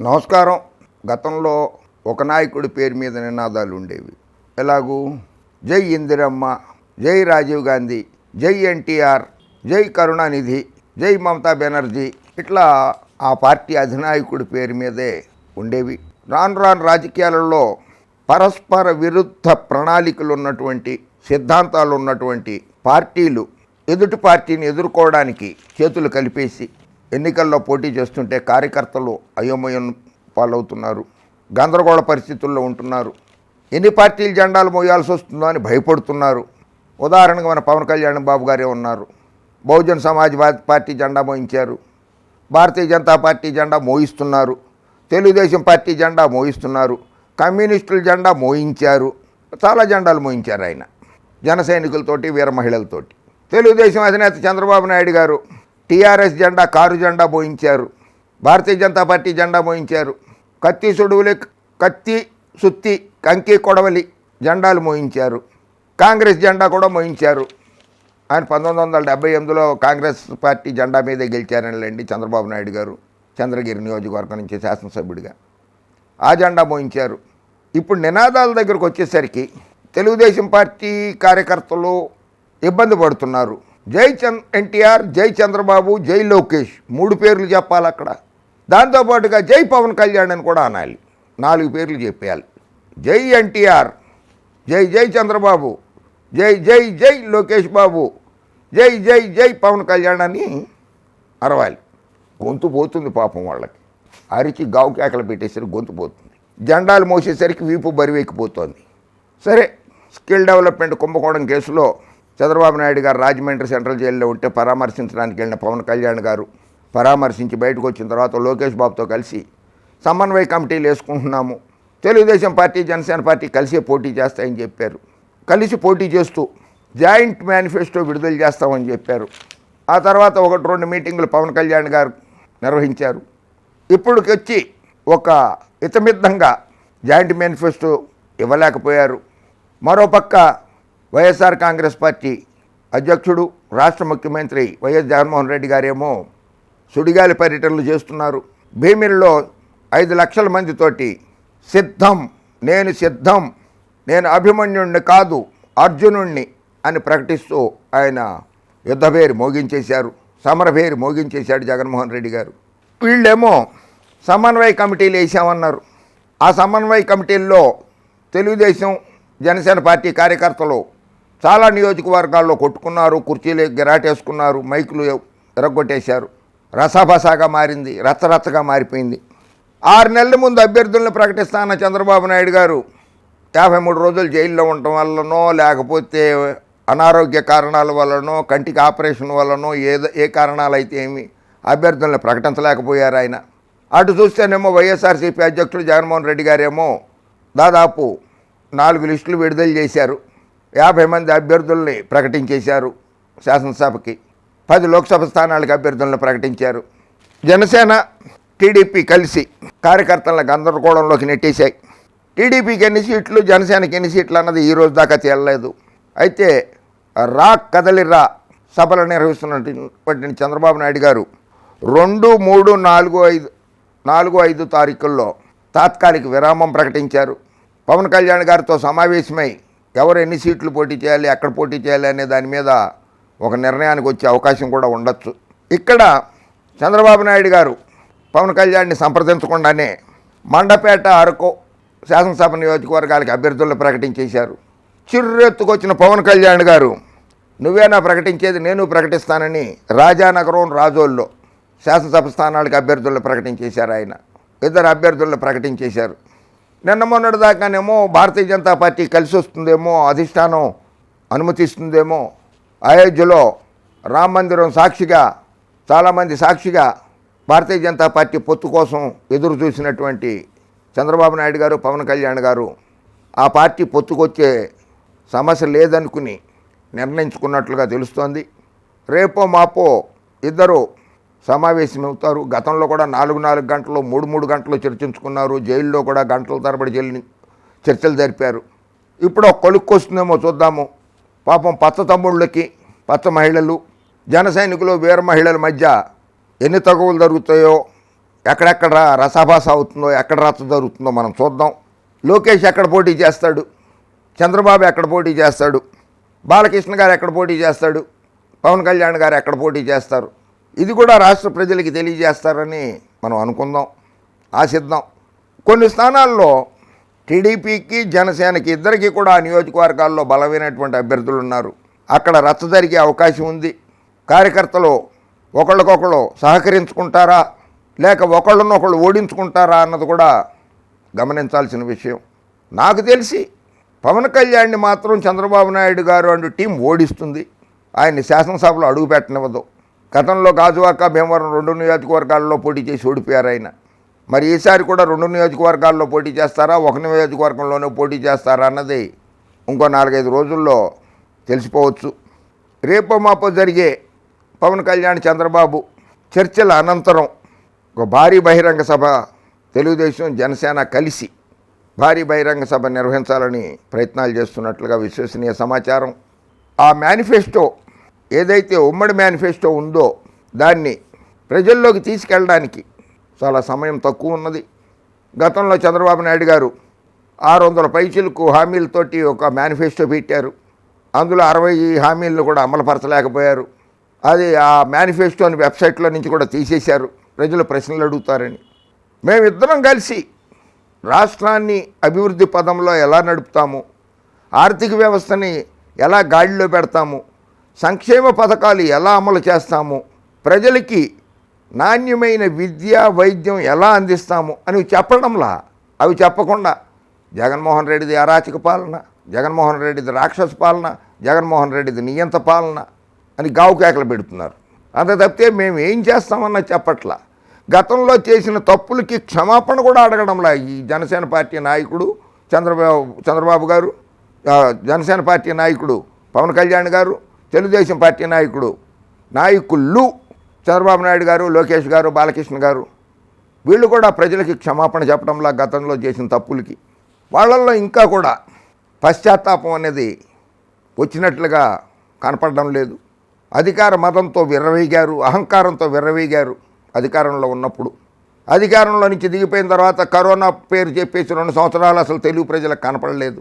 నమస్కారం. గతంలో ఒక నాయకుడి పేరు మీద నినాదాలు ఉండేవి. ఎలాగూ? జై ఇందిరమ్మ జై రాజీవ్ గాంధీ జై ఎన్టీఆర్ జై కరుణానిధి జై మమతా బెనర్జీ ఇట్లా ఆ పార్టీ అధినాయకుడి పేరు మీదే ఉండేవి. రాను రాను రాజకీయాలలో పరస్పర విరుద్ధ ప్రణాళికలు ఉన్నటువంటి సిద్ధాంతాలు ఉన్నటువంటి పార్టీలు ఎదుటి పార్టీని ఎదుర్కోవడానికి చేతులు కలిపేసి ఎన్నికల్లో పోటీ చేస్తుంటే కార్యకర్తలు అయోమయం పాలవుతున్నారు గందరగోళ పరిస్థితుల్లో ఉంటున్నారు. ఎన్ని పార్టీలు జెండాలు మోయాల్సి వస్తుందో అని భయపడుతున్నారు. ఉదాహరణకు మన పవన్ కళ్యాణ్ బాబు గారే ఉన్నారు. బహుజన్ సమాజ్ పార్టీ జెండా మోయించారు. భారతీయ జనతా పార్టీ జెండా మోయిస్తున్నారు. తెలుగుదేశం పార్టీ జెండా మోయిస్తున్నారు. కమ్యూనిస్టుల జెండా మోయించారు. చాలా జెండాలు మోయించారు ఆయన. జన సైనికులతోటి వీర మహిళలతోటి. తెలుగుదేశం అధినేత చంద్రబాబు నాయుడు గారు టీఆర్ఎస్ జెండా కారు జెండా పోయించారు భారతీయ జనతా పార్టీ జెండా మోయించారు. కత్తి సుడువులు కత్తి సుత్తి కంకి కొడవలి జెండాలు మోయించారు. కాంగ్రెస్ జెండా కూడా మోయించారు. ఆయన పంతొమ్మిది వందల డెబ్బై ఎనిమిదిలో కాంగ్రెస్ పార్టీ జెండా మీదే గెలిచారనిలేండి చంద్రబాబు నాయుడు గారు చంద్రగిరి నియోజకవర్గం నుంచి శాసనసభ్యుడిగా. ఆ జెండా మోయించారు. ఇప్పుడు నినాదాల దగ్గరకు వచ్చేసరికి తెలుగుదేశం పార్టీ కార్యకర్తలు ఇబ్బంది పడుతున్నారు. జై చంద్ ఎన్టీఆర్ జై చంద్రబాబు జై లోకేష్ మూడు పేర్లు చెప్పాలి అక్కడ. దాంతోపాటుగా జై పవన్ కళ్యాణ్ అని కూడా అనాలి. నాలుగు పేర్లు చెప్పేయాలి. జై ఎన్టీఆర్ జై జై చంద్రబాబు జై జై జై లోకేష్ బాబు జై జై జై పవన్ కళ్యాణ్ అని అరవాలి. గొంతు పోతుంది పాపం వాళ్ళకి. అరిచి గావు కేకలు పెట్టేసరికి గొంతు పోతుంది. జెండాలు మోసేసరికి వీపు బరివెక్కిపోతోంది సరే స్కిల్ డెవలప్మెంట్ కుంభకోణం కేసులో చంద్రబాబు నాయుడు గారు రాజమండ్రి సెంట్రల్ జైల్లో ఉంటే పరామర్శించడానికి వెళ్ళిన పవన్ కళ్యాణ్ గారు పరామర్శించి బయటకు వచ్చిన తర్వాత లోకేష్ బాబుతో కలిసి సమన్వయ కమిటీలు వేసుకుంటున్నాము. తెలుగుదేశం పార్టీ జనసేన పార్టీ కలిసే పోటీ చేస్తాయని చెప్పారు. కలిసి పోటీ చేస్తూ జాయింట్ మేనిఫెస్టో విడుదల చేస్తామని చెప్పారు. ఆ తర్వాత ఒకటి రెండు మీటింగులు పవన్ కళ్యాణ్ గారు నిర్వహించారు. ఇప్పటికొచ్చి ఒక ఇతమిద్దంగా జాయింట్ మేనిఫెస్టో ఇవ్వలేకపోయారు. మరోపక్క వైఎస్ఆర్ కాంగ్రెస్ పార్టీ అధ్యక్షుడు రాష్ట్ర ముఖ్యమంత్రి వైఎస్ జగన్మోహన్ రెడ్డి గారేమో సుడిగాలి పర్యటనలు చేస్తున్నారు. భీమిలిలో ఐదు లక్షల మందితోటి సిద్ధం నేను సిద్ధం నేను అభిమన్యుణ్ణి కాదు అర్జునుణ్ణి అని ప్రకటిస్తూ ఆయన యుద్ధభేరి మోగించేశారు సమరభేరి మోగించేశాడు జగన్మోహన్ రెడ్డి గారు. వీళ్ళేమో సమన్వయ కమిటీలు వేసామన్నారు ఆ సమన్వయ కమిటీల్లో తెలుగుదేశం జనసేన పార్టీ కార్యకర్తలు చాలా నియోజకవర్గాల్లో కొట్టుకున్నారు కుర్చీలు గిరాటేసుకున్నారు మైకులు ఎరగొట్టేశారు. రసాభసాగా మారింది రచ్చరచ్చగా మారిపోయింది. ఆరు నెలల ముందు అభ్యర్థులను ప్రకటిస్తాన చంద్రబాబు నాయుడు గారు యాభై మూడు రోజులు జైల్లో ఉండటం వల్లనో లేకపోతే అనారోగ్య కారణాల వల్లనో కంటికి ఆపరేషన్ వల్లనో ఏదో ఏ కారణాలైతే ఏమి అభ్యర్థులను ప్రకటించలేకపోయారు ఆయన. అటు చూస్తేనేమో వైఎస్ఆర్సీపీ అధ్యక్షుడు జగన్మోహన్ రెడ్డి గారేమో దాదాపు నాలుగు లిస్టులు విడుదల చేశారు. యాభై మంది అభ్యర్థుల్ని ప్రకటించేశారు శాసనసభకి. పది లోక్సభ స్థానాలకు అభ్యర్థులను ప్రకటించారు. జనసేన టీడీపీ కలిసి కార్యకర్తలను గందరగోళంలోకి నెట్టేశాయి. టీడీపీకి ఎన్ని సీట్లు జనసేనకి ఎన్ని సీట్లు అన్నది ఈ రోజు దాకా తేలలేదు. అయితే రా కదలిరా సభలు నిర్వహిస్తున్నటువంటి చంద్రబాబు నాయుడు గారు రెండు మూడు నాలుగు ఐదు నాలుగు ఐదు తారీఖుల్లో తాత్కాలిక విరామం ప్రకటించారు. పవన్ కళ్యాణ్ గారితో సమావేశమై ఎవరు ఎన్ని సీట్లు పోటీ చేయాలి ఎక్కడ పోటీ చేయాలి అనే దాని మీద ఒక నిర్ణయానికి వచ్చే అవకాశం కూడా ఉండొచ్చు. ఇక్కడ చంద్రబాబు నాయుడు గారు పవన్ కళ్యాణ్ని సంప్రదించకుండానే మండపేట అరకు శాసనసభ నియోజకవర్గాలకి అభ్యర్థులను ప్రకటించేశారు. చిర్రెత్తుకొచ్చిన పవన్ కళ్యాణ్ గారు నువ్వేనా ప్రకటించేది నేను ప్రకటిస్తానని రాజానగరం రాజోల్లో శాసనసభ స్థానాలకు అభ్యర్థులను ప్రకటించేశారు ఆయన. ఇద్దరు అభ్యర్థులను ప్రకటించేశారు. నిన్న మొన్నటి దాకానేమో భారతీయ జనతా పార్టీ కలిసి వస్తుందేమో అధిష్టానం అనుమతిస్తుందేమో అయోధ్యలో రామ మందిరం సాక్షిగా చాలామంది సాక్షిగా భారతీయ జనతా పార్టీ పొత్తు కోసం ఎదురు చూసినటువంటి చంద్రబాబు నాయుడు గారు పవన్ కళ్యాణ్ గారు ఆ పార్టీ పొత్తుకొచ్చే సమస్య లేదనుకుని నిర్ణయించుకున్నట్లుగా తెలుస్తోంది. రేపో మాపో ఇద్దరు సమావేశమవుతారు గతంలో కూడా నాలుగు నాలుగు గంటలు మూడు మూడు గంటలు చర్చించుకున్నారు. జైల్లో కూడా గంటల తరబడి జైలు చర్చలు జరిపారు. ఇప్పుడు ఒక వస్తుందేమో చూద్దాము. పాపం పచ్చ తమ్ముళ్ళకి పచ్చ మహిళలు జన సైనికులు వీర మహిళల మధ్య ఎన్ని తగువులు జరుగుతాయో ఎక్కడెక్కడ రసాభాస అవుతుందో ఎక్కడ రచ్చ జరుగుతుందో మనం చూద్దాం. లోకేష్ ఎక్కడ పోటీ చేస్తాడు? చంద్రబాబు ఎక్కడ పోటీ చేస్తాడు? బాలకృష్ణ గారు ఎక్కడ పోటీ చేస్తాడు? పవన్ కళ్యాణ్ గారు ఎక్కడ పోటీ చేస్తారు? ఇది కూడా రాష్ట్ర ప్రజలకి తెలియజేస్తారని మనం అనుకుందాం ఆశిద్దాం. కొన్ని స్థానాల్లో టీడీపీకి జనసేనకి ఇద్దరికి కూడా నియోజకవర్గాల్లో బలమైనటువంటి అభ్యర్థులు ఉన్నారు అక్కడ రచ్చ జరిగే అవకాశం ఉంది. కార్యకర్తలు ఒకళ్ళకొకళ్ళు సహకరించుకుంటారా లేక ఒకళ్ళనొకళ్ళు ఓడించుకుంటారా అన్నది కూడా గమనించాల్సిన విషయం. నాకు తెలిసి పవన్ కళ్యాణ్ని మాత్రం చంద్రబాబు నాయుడు గారు అంటూ టీం ఓడిస్తుంది. ఆయన్ని శాసనసభలో అడుగుపెట్టనివ్వదు. గతంలో గాజువాక భీమవరం రెండు నియోజకవర్గాల్లో పోటీ చేసి ఓడిపోయారు ఆయన. మరి ఈసారి కూడా రెండు నియోజకవర్గాల్లో పోటీ చేస్తారా? ఒక నియోజకవర్గంలోనే పోటీ చేస్తారా అన్నది ఇంకో నాలుగైదు రోజుల్లో తెలిసిపోవచ్చు. రేపో మాపో జరిగే పవన్ కళ్యాణ్ చంద్రబాబు చర్చల అనంతరం ఒక భారీ బహిరంగ సభ తెలుగుదేశం జనసేన కలిసి భారీ బహిరంగ సభ నిర్వహించాలని ప్రయత్నాలు చేస్తున్నట్లుగా విశ్వసనీయ సమాచారం. ఆ మేనిఫెస్టో ఏదైతే ఉమ్మడి మేనిఫెస్టో ఉందో దాన్ని ప్రజల్లోకి తీసుకెళ్ళడానికి చాలా సమయం తక్కువ ఉన్నది. గతంలో చంద్రబాబు నాయుడు గారు ఆరు వందల పైచీలకు హామీలతోటి ఒక మేనిఫెస్టో పెట్టారు. అందులో అరవై హామీలను కూడా అమలుపరచలేకపోయారు. అది ఆ మేనిఫెస్టోని వెబ్సైట్లో నుంచి కూడా తీసేశారు. ప్రజలు ప్రశ్నలు అడుగుతారని. మేమిద్దరం కలిసి రాష్ట్రాన్ని అభివృద్ధి పదంలో ఎలా నడుపుతాము ఆర్థిక వ్యవస్థని ఎలా గాడిలో పెడతాము సంక్షేమ పథకాలు ఎలా అమలు చేస్తాము? ప్రజలకి నాణ్యమైన విద్య వైద్యం ఎలా అందిస్తాము? అని చెప్పడంలా? అవి చెప్పకుండా జగన్మోహన్ రెడ్డిది అరాచక పాలన జగన్మోహన్ రెడ్డిది రాక్షస పాలన జగన్మోహన్ రెడ్డిది నియంత పాలన అని గావు కేకలు పెడుతున్నారు. అంత తప్పితే మేము ఏం చేస్తామన్న చెప్పట్లా? గతంలో చేసిన తప్పులకి క్షమాపణ కూడా అడగడంలా ఈ జనసేన పార్టీ నాయకుడు చంద్రబాబు చంద్రబాబు గారు? జనసేన పార్టీ నాయకుడు పవన్ కళ్యాణ్ గారు? తెలుగుదేశం పార్టీ నాయకుడు నాయకులు చంద్రబాబు నాయుడు గారు లోకేష్ గారు బాలకృష్ణ గారు వీళ్ళు కూడా ప్రజలకి క్షమాపణ చెప్పడంలా గతంలో చేసిన తప్పులకి. వాళ్ళల్లో ఇంకా కూడా పశ్చాత్తాపం అనేది వచ్చినట్లుగా కనపడడం లేదు. అధికార మతంతో విర్రవీగారు అహంకారంతో విర్రవీగారు అధికారంలో ఉన్నప్పుడు. అధికారంలో నుంచి దిగిపోయిన తర్వాత కరోనా పేరు చెప్పేసి రెండు సంవత్సరాలు అసలు తెలుగు ప్రజలకు కనపడలేదు.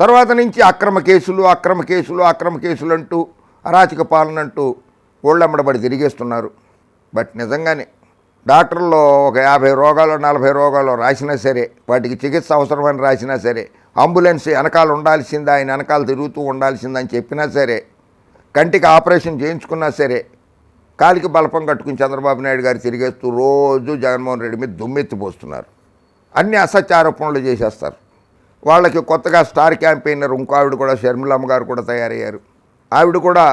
తర్వాత నుంచి అక్రమ కేసులు అక్రమ కేసులు అక్రమ కేసులు అంటూ అరాచక పాలన అంటూ ఓళ్ళమ్మడబడి తిరిగేస్తున్నారు. బట్ నిజంగానే డాక్టర్లో ఒక యాభై రోగాలు నలభై రోగాలు రాసినా సరే వాటికి చికిత్స అవసరమని రాసినా సరే అంబులెన్స్ వెనకాల ఉండాల్సిందా ఆయన వెనకాల తిరుగుతూ ఉండాల్సిందని చెప్పినా సరే కంటికి ఆపరేషన్ చేయించుకున్నా సరే కాలికి బలపం కట్టుకుని చంద్రబాబు నాయుడు గారు తిరిగేస్తూ రోజు జగన్మోహన్ రెడ్డి మీద దుమ్మెత్తిపోస్తున్నారు అన్ని అసత్యారోపణలు చేసేస్తారు. వాళ్ళకి కొత్తగా స్టార్ క్యాంపెయినర్ ఇంకో ఆవిడ కూడా షర్మిలమ్మ గారు కూడా తయారయ్యారు. ఆవిడ కూడా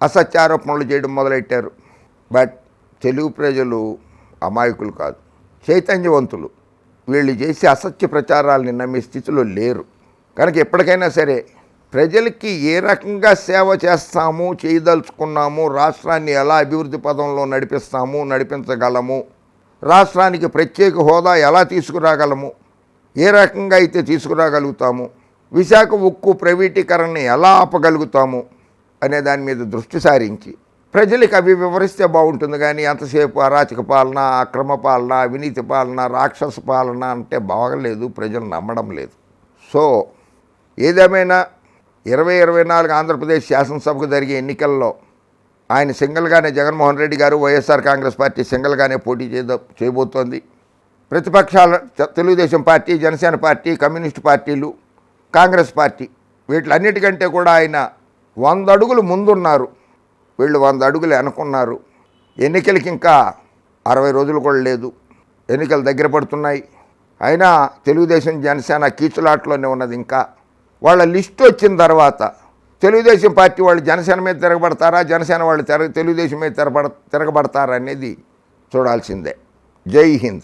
అసత్య ఆరోపణలు చేయడం మొదలెట్టారు. బట్ తెలుగు ప్రజలు అమాయకులు కాదు చైతన్యవంతులు. వీళ్ళు చేసే అసత్య ప్రచారాలని నమ్మే స్థితిలో లేరు. కనుక ఎప్పటికైనా సరే ప్రజలకి ఏ రకంగా సేవ చేస్తాము చేయదలుచుకున్నాము రాష్ట్రాన్ని ఎలా అభివృద్ధి పదంలో నడిపిస్తాము నడిపించగలము రాష్ట్రానికి ప్రత్యేక హోదా ఎలా తీసుకురాగలము ఏ రకంగా అయితే తీసుకురాగలుగుతాము విశాఖ ఉక్కు ప్రైవేటీకరణని ఎలా ఆపగలుగుతాము అనే దాని మీద దృష్టి సారించి ప్రజలకు అవి వివరిస్తే బాగుంటుంది కానీ ఎంతసేపు అరాచక పాలన అక్రమ పాలన అవినీతి పాలన రాక్షస పాలన అంటే బాగలేదు ప్రజలు నమ్మడం లేదు. సో ఏదేమైనా ఇరవై ఇరవై నాలుగు ఆంధ్రప్రదేశ్ శాసనసభకు జరిగే ఎన్నికల్లో ఆయన సింగిల్గానే జగన్మోహన్ రెడ్డి గారు వైఎస్ఆర్ కాంగ్రెస్ పార్టీ సింగిల్గానే పోటీ చేద చేయబోతోంది. ప్రతిపక్షాల Telugu Desam party Janasena party communist పార్టీలు కాంగ్రెస్ పార్టీ వీటిలన్నిటికంటే కూడా ఆయన వంద అడుగులు ముందున్నారు. వీళ్ళు వంద అడుగులు వెనకున్నారు ఎన్నికలకి ఇంకా అరవై రోజులు కూడా లేదు. ఎన్నికలు దగ్గర పడుతున్నాయి. అయినా తెలుగుదేశం జనసేన కీచులాట్లోనే ఉన్నది ఇంకా. వాళ్ళ లిస్ట్ వచ్చిన తర్వాత తెలుగుదేశం పార్టీ వాళ్ళు జనసేన మీద తిరగబడతారా జనసేన వాళ్ళు తెర తెలుగుదేశం మీద తిరగబడ తిరగబడతారా అనేది చూడాల్సిందే. జై హింద్.